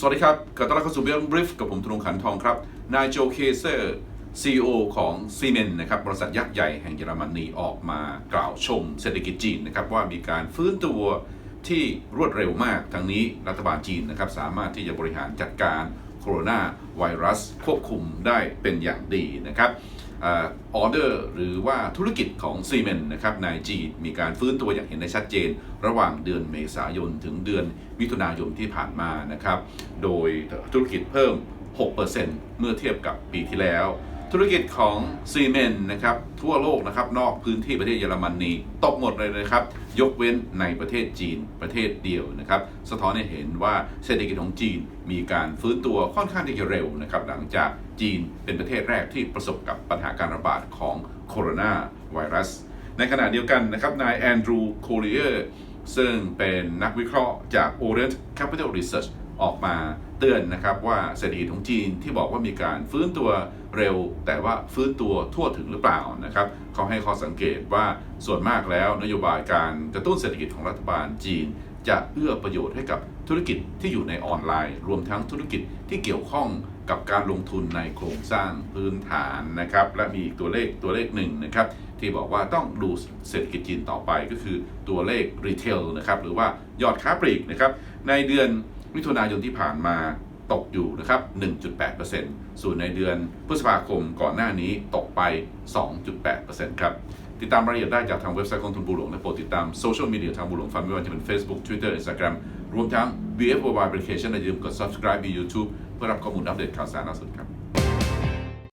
สวัสดีครับขอต้อนรับเข้าสู่เรื่องบริฟกับผมธนงขันทองครับ นายโจเคเซอร์ CEO ของซีเมนนะครับ บริษัทยักษ์ใหญ่แห่งเยอรมนีออกมากล่าวชมเศรษฐกิจจีนนะครับ ว่ามีการฟื้นตัวที่รวดเร็วมาก ทั้งนี้รัฐบาลจีนนะครับ สามารถที่จะบริหารจัดการโคโรนาไวรัสควบคุมได้เป็นอย่างดีนะครับ ออเดอร์หรือว่าธุรกิจของซีเมนนะครับในจีนมีการฟื้นตัวอย่างเห็นได้ชัดเจน ระหว่างเดือนเมษายนถึงเดือนมิถุนายนที่ผ่านมานะครับ โดยธุรกิจเพิ่ม 6%เมื่อเทียบกับปีที่แล้ว ธุรกิจของซีเมนนะครับทั่วโลกนะครับนอกพื้นที่ประเทศเยอรมนีตกหมดเลยนะครับ ยกเว้นในประเทศจีนประเทศเดียวนะครับ สะท้อนให้เห็นว่าเศรษฐกิจของจีนมีการฟื้นตัวค่อนข้างที่จะเร็วนะครับ หลังจากจีนเป็นประเทศแรกที่ประสบกับปัญหาการระบาดของโคโรนาไวรัส ในขณะเดียวกันนะครับนายแอนดรูโคลเออร์ซึ่งเป็นนักวิเคราะห์จาก Orient Capital Research ออกมาเตือนนะครับว่าเศรษฐกิจของจีนที่บอกว่ามีการฟื้นตัวเร็ว แต่ว่าฟื้นตัวทั่วถึงหรือเปล่านะครับเขาให้ข้อสังเกตว่าส่วนมากแล้วนโยบายการกระตุ้นเศรษฐกิจของรัฐบาลจีน จะเอื้อประโยชน์ให้กับธุรกิจที่อยู่ในออนไลน์ รวมทั้งธุรกิจที่เกี่ยวข้องกับการลงทุนในโครงสร้างพื้นฐานนะครับและมีอีกตัวเลขตัวเลขหนึ่งนะครับที่บอกว่าต้องดูเศรษฐกิจจีนต่อไปก็คือตัวเลขรีเทลนะครับหรือว่ายอดค้าปลีกนะครับในเดือน มิถุนายนที่ผ่านมาตกอยู่นะครับ 1.8%ส่วนในเดือนพฤษภาคมก่อนหน้านี้ตกไป 2.8%ครับ ติดตามรายละเอียดได้จากทางเว็บไซต์กองทุนบุหลวงและโปรดติดตามโซเชียลมีเดียทางบุหลวงฟันไม่ว่าจะเป็น Facebook Twitter Instagram รวมทั้ง BF Mobile Application อย่าลืมกด subscribe ใน YouTube เพื่อรับข้อมูลอัปเดตข่าวสารล่าสุดครับ